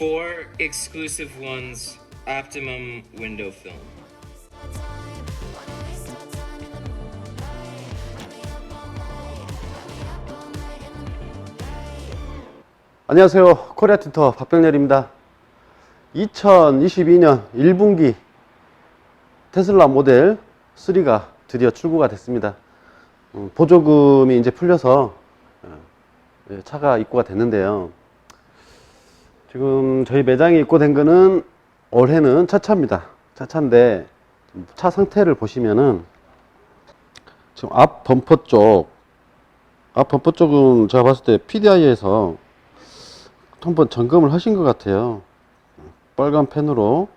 four exclusive ones Optimum window film. 안녕하세요. 코리아 튜터 박병렬입니다. 2022년 1분기 테슬라 모델 3가 드디어 출고가 됐습니다. 음, 보조금이 이제 풀려서 어, 예, 차가 입고가 됐는데요. 지금 저희 매장에 입고된 거는 올해는 첫 차입니다. 첫 차인데 차 상태를 보시면은 지금 앞 범퍼 쪽, 앞 범퍼 쪽은 제가 봤을 때 PDI에서 한번 점검을 하신 것 같아요. 빨간 펜으로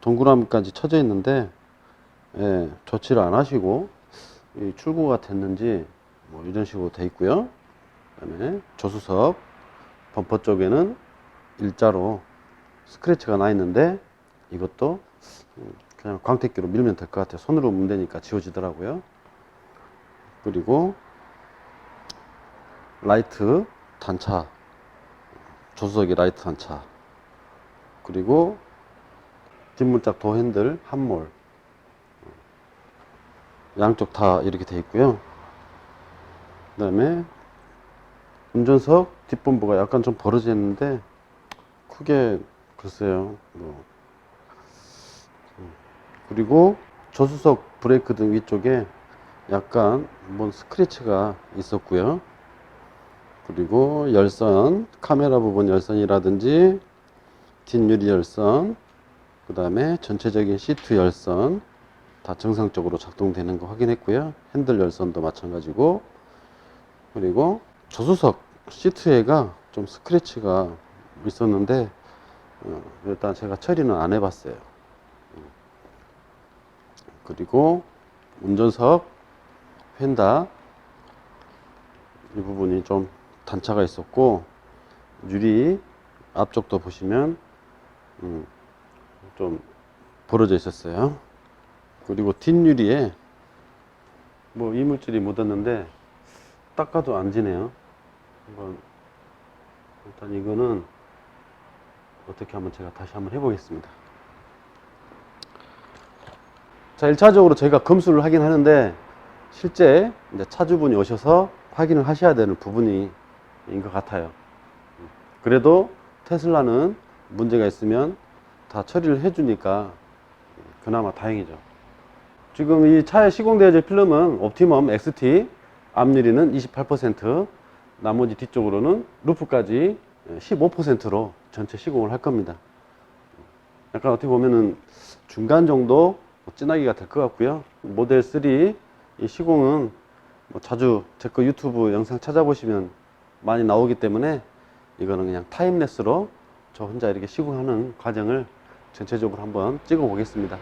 동그라미까지 쳐져 있는데 예, 조치를 안 하시고 이 출고가 됐는지 뭐 이런 식으로 돼 있고요. 그 다음에 조수석 범퍼 쪽에는 일자로 스크래치가 나 있는데 이것도 음, 그냥 광택기로 밀면 될 것 같아요. 손으로 문대니까 지워지더라고요. 그리고 라이트 단차 조수석에 라이트 단차 그리고 뒷문짝 도 핸들 한몰 양쪽 다 이렇게 돼 있고요 그 다음에 운전석 뒷범부가 약간 좀 벌어져 있는데 크게 글쎄요 뭐. 음. 그리고 조수석 브레이크 등 위쪽에 약간 뭔 스크래치가 있었고요 그리고 열선, 카메라 부분 열선이라든지 뒷유리 열선, 그 다음에 전체적인 시트 열선 다 정상적으로 작동되는 거 확인했고요. 핸들 열선도 마찬가지고 그리고 조수석 시트에가 좀 스크래치가 있었는데 어, 일단 제가 처리는 안 해봤어요. 그리고 운전석 휀다 이 부분이 좀 단차가 있었고 유리 앞쪽도 보시면 음, 좀 벌어져 있었어요. 그리고 뒷유리에 뭐 이물질이 묻었는데 닦아도 안 지네요. 한번 일단 이거는 어떻게 한번 제가 다시 한번 해보겠습니다. 자, 1차적으로 저희가 검수를 하긴 하는데 실제 이제 차주분이 오셔서 확인을 하셔야 되는 부분이 인것 같아요. 그래도 테슬라는 문제가 있으면 다 처리를 해주니까 그나마 다행이죠. 지금 이 차에 시공되어질 필름은 옵티멈 XT 앞유리는 28% 나머지 뒤쪽으로는 루프까지 15%로 전체 시공을 할 겁니다. 약간 어떻게 보면은 중간 정도 진하기가 될 것 같고요. 모델 3 이 시공은 뭐 자주 제 거 유튜브 영상 찾아보시면 많이 나오기 때문에 이거는 그냥 타임레스로 저 혼자 이렇게 시공하는 과정을 전체적으로 한번 찍어 보겠습니다.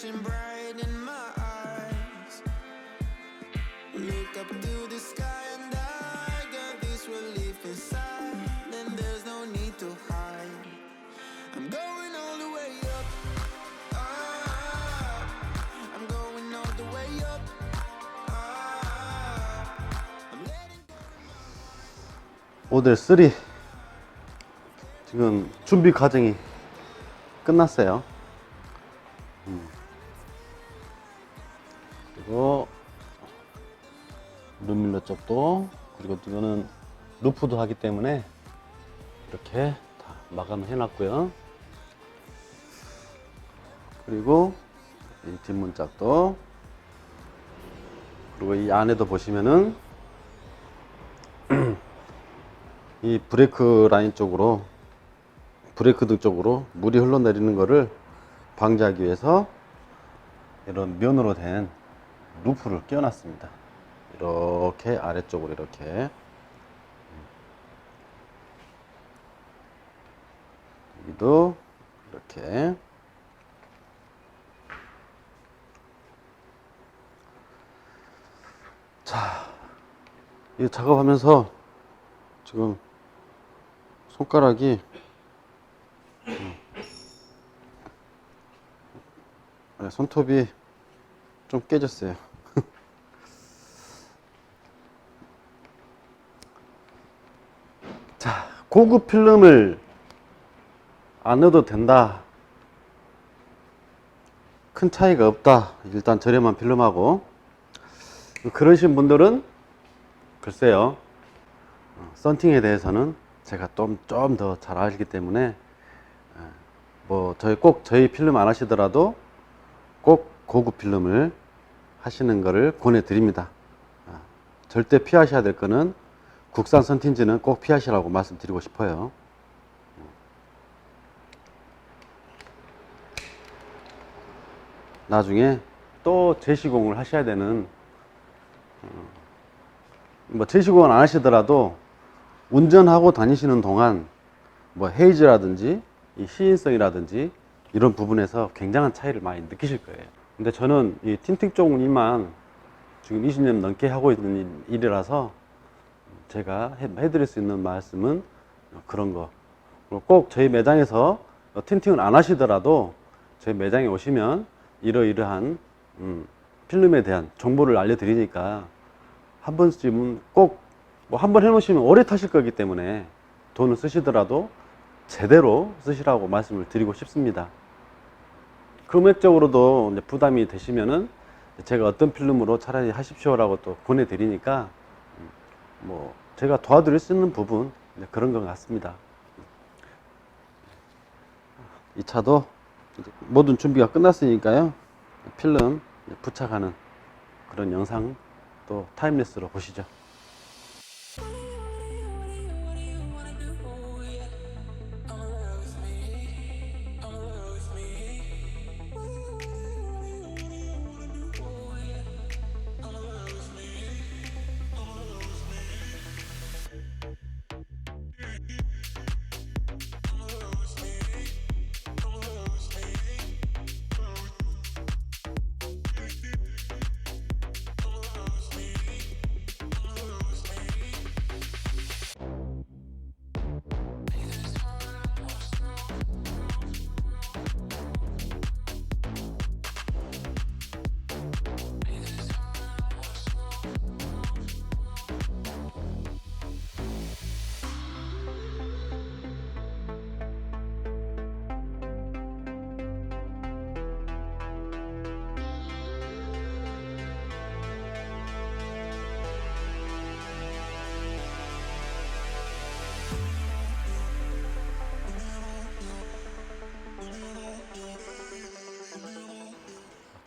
Flashing bright in my eyes. Look up to the sky and I got this relief inside. Then there's no need to hide. I'm going all the way up. up. I'm going all the way up. up. 모델 3 지금 준비 과정이 끝났어요. 그리고 룸밀러 쪽도 그리고 이거는 루프도 하기 때문에 이렇게 다 마감을 해놨고요. 그리고 이 뒷문짝도 그리고 이 안에도 보시면은 이 브레이크 라인 쪽으로 브레이크 등 쪽으로 물이 흘러내리는 것을 방지하기 위해서 이런 면으로 된 루프를 끼워놨습니다. 이렇게 아래쪽으로 이렇게 여기도 이렇게 자, 이 작업하면서 지금 손가락이 음, 네, 손톱이 좀 깨졌어요. 자, 고급 필름을 안 넣어도 된다. 큰 차이가 없다. 일단 저렴한 필름하고. 그러신 분들은 글쎄요. 어, 썬팅에 대해서는 제가 좀 좀 더 잘 알기 때문에 에, 뭐 저희 꼭 저희 필름 안 하시더라도 꼭 고급 필름을 하시는 것을 권해 드립니다. 아, 절대 피하셔야 될 거는 국산 선틴지는 꼭 피하시라고 말씀드리고 싶어요. 나중에 또 재시공을 하셔야 되는 어, 뭐 재시공은 안 하시더라도 운전하고 다니시는 동안 뭐 헤이즈라든지 이 시인성이라든지 이런 부분에서 굉장한 차이를 많이 느끼실 거예요. 근데 저는 이 틴팅 쪽 일만 지금 20년 넘게 하고 있는 일- 일이라서 제가 해- 해드릴 수 있는 말씀은 그런 거. 꼭 저희 매장에서 틴팅을 안 하시더라도 저희 매장에 오시면 이러이러한 음, 필름에 대한 정보를 알려드리니까 한 번쯤은 꼭 뭐 한 번 해놓으시면 오래 타실 거기 때문에 돈을 쓰시더라도 제대로 쓰시라고 말씀을 드리고 싶습니다. 금액적으로도 부담이 되시면은 제가 어떤 필름으로 차라리 하십시오라고 또 보내드리니까 음, 뭐 제가 도와드릴 수 있는 부분 이제 그런 것 같습니다. 이 차도 모든 준비가 끝났으니까요. 필름 부착하는 그런 영상 또 타임레스로 보시죠.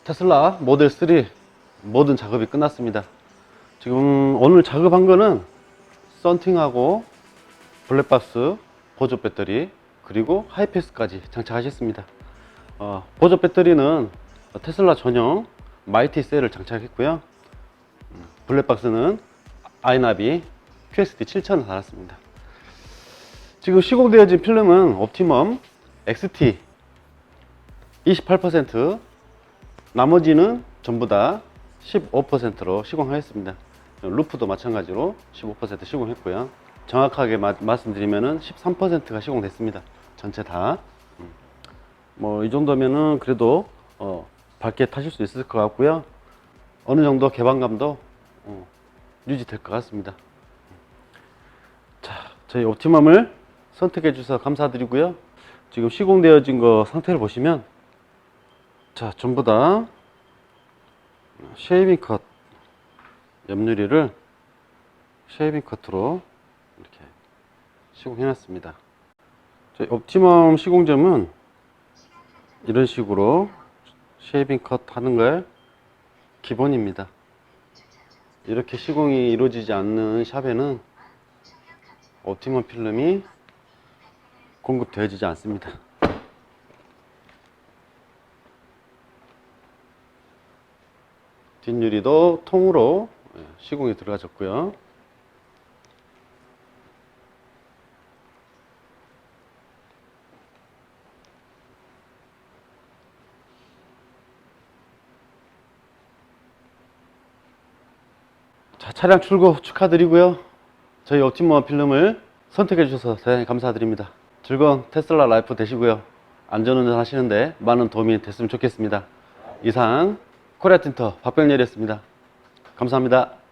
테슬라 모델 3 모든 작업이 끝났습니다. 지금 오늘 작업한 거는 썬팅하고 블랙박스 보조 배터리 그리고 하이패스까지 장착하셨습니다. 어, 보조 배터리는 테슬라 전용 마이티 셀을 장착했고요. 음, 블랙박스는 아이나비 QSD 7000을 달았습니다. 지금 시공되어진 필름은 옵티멈 XT 28% 나머지는 전부 다 15%로 시공하였습니다. 루프도 마찬가지로 15% 시공했고요. 정확하게 마- 말씀드리면은 13%가 시공됐습니다. 전체 다. 뭐 이 정도면은 그래도 어, 밝게 타실 수 있을 것 같고요. 어느 정도 개방감도 어, 유지될 것 같습니다. 자, 저희 옵티멈을 선택해 주셔서 감사드리고요. 지금 시공되어진 거 상태를 보시면 자, 전부 다 쉐이빙 컷 옆유리를 쉐이빙 커트로 이렇게 시공해 놨습니다. 옵티멈 시공점은 이런 식으로 쉐이빙 컷 하는 걸 기본입니다. 이렇게 시공이 이루어지지 않는 샵에는 옵티멈 필름이 공급되어지지 않습니다. 뒷유리도 통으로 예, 시공이 들어가졌고요. 자, 차량 출고 축하드리고요. 저희 옵티머 필름을 선택해 주셔서 대단히 감사드립니다. 즐거운 테슬라 라이프 되시고요. 안전운전 하시는데 많은 도움이 됐으면 좋겠습니다. 이상 코리아 틴터 박병렬이었습니다. 감사합니다.